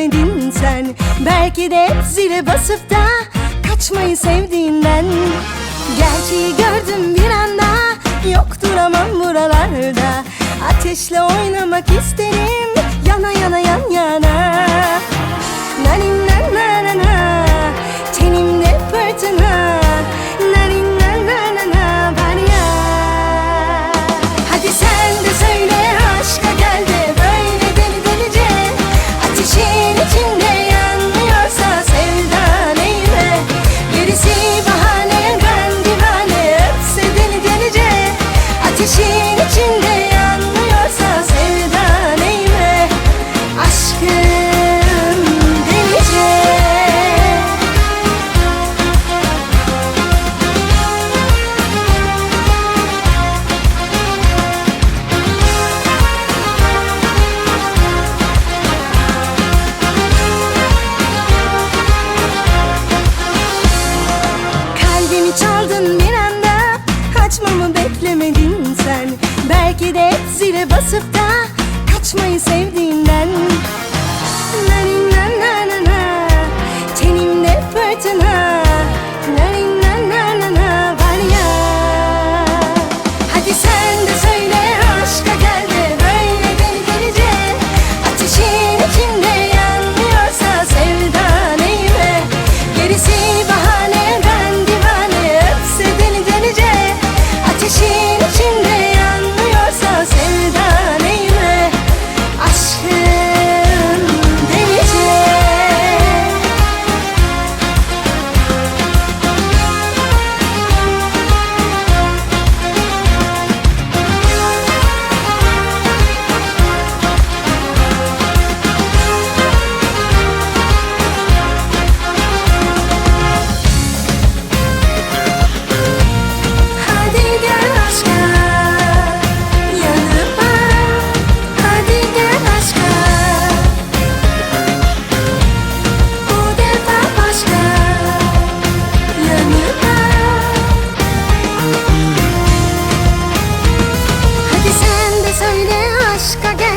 görmedin sen. Belki de hep zile basıp da kaçmayı sevdiğinden. Gerçeği gördüm bir anda yok duramam buralarda. Ateşle oynamak isterim yana yana yan yana. beklemedin sen. Belki de zile basıp da kaçmayı sevdiğinden. Nanin na na na na Tenimde fırtına. Nanin na na na na var ya. Hadi sen de aşka gel.